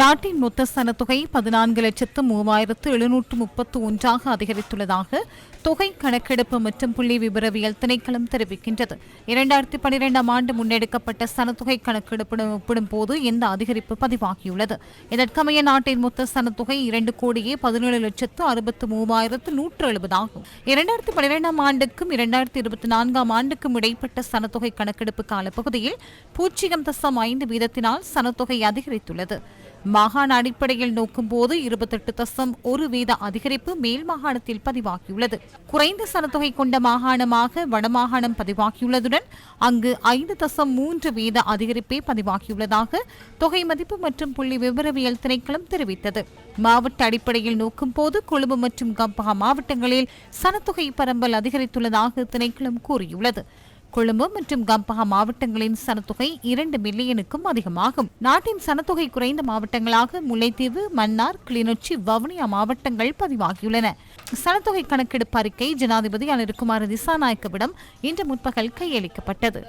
நாட்டின் மொத்த சனத்தொகை பதினான்கு லட்சத்து மூவாயிரத்து எழுநூற்று முப்பத்து ஒன்றாக அதிகரித்துள்ளதாக தொகை கணக்கெடுப்பு மற்றும் புள்ளி விபரவியல் திணைக்களம் தெரிவிக்கின்றது. இரண்டாயிரத்தி பனிரெண்டாம் ஆண்டு முன்னெடுக்கப்பட்ட சனத்தொகை கணக்கெடுப்புடன் ஒப்பிடும் போது இந்த அதிகரிப்பு பதிவாகியுள்ளது. இதற்கமைய நாட்டின் மொத்த சனத்தொகை இரண்டு கோடியே பதினேழு லட்சத்து அறுபத்து மூவாயிரத்து நூற்று எழுபதாகும். இரண்டாயிரத்தி பனிரெண்டாம் ஆண்டுக்கும் இரண்டாயிரத்தி இருபத்தி நான்காம் ஆண்டுக்கும் இடைப்பட்ட சனத்தொகை கணக்கெடுப்பு காலப்பகுதியில் பூஜ்ஜியம் தசம் ஐந்து வீதத்தினால் சனத்தொகை அதிகரித்துள்ளது. மாகாண அடிப்படையில் நோக்கும்போது இருபத்தெட்டு தசம் ஒரு வீத அதிகரிப்பு மேல் மாகாணத்தில் பதிவாகியுள்ளது. குறைந்த சனத்தொகை கொண்ட மாகாணமாக வடமாகாணம் பதிவாகியுள்ளதுடன் அங்கு ஐந்து தசம் மூன்று வீத அதிகரிப்பே பதிவாகியுள்ளதாக தொகை மதிப்பு மற்றும் புள்ளி விவரவியல் திணைக்களம் தெரிவித்தது. மாவட்ட அடிப்படையில் நோக்கும்போது கொழும்பு மற்றும் கம்பஹா மாவட்டங்களில் சனத்தொகை பரம்பல் அதிகரித்துள்ளதாக திணைக்களம் கூறியுள்ளது. கொழும்பு மற்றும் கம்பஹா மாவட்டங்களின் சனத்தொகை இரண்டு மில்லியனுக்கும் அதிகமாகும். நாட்டின் சனத்தொகை குறைந்த மாவட்டங்களாக முல்லைத்தீவு மன்னார் கிளிநொச்சி வவுனியா மாவட்டங்கள் பதிவாகியுள்ளன. சனத்தொகை கணக்கெடுப்பு அறிக்கை ஜனாதிபதி அனிருக்குமார் திசாநாயக்கவிடம் இன்று முற்பகல் கையளிக்கப்பட்டது.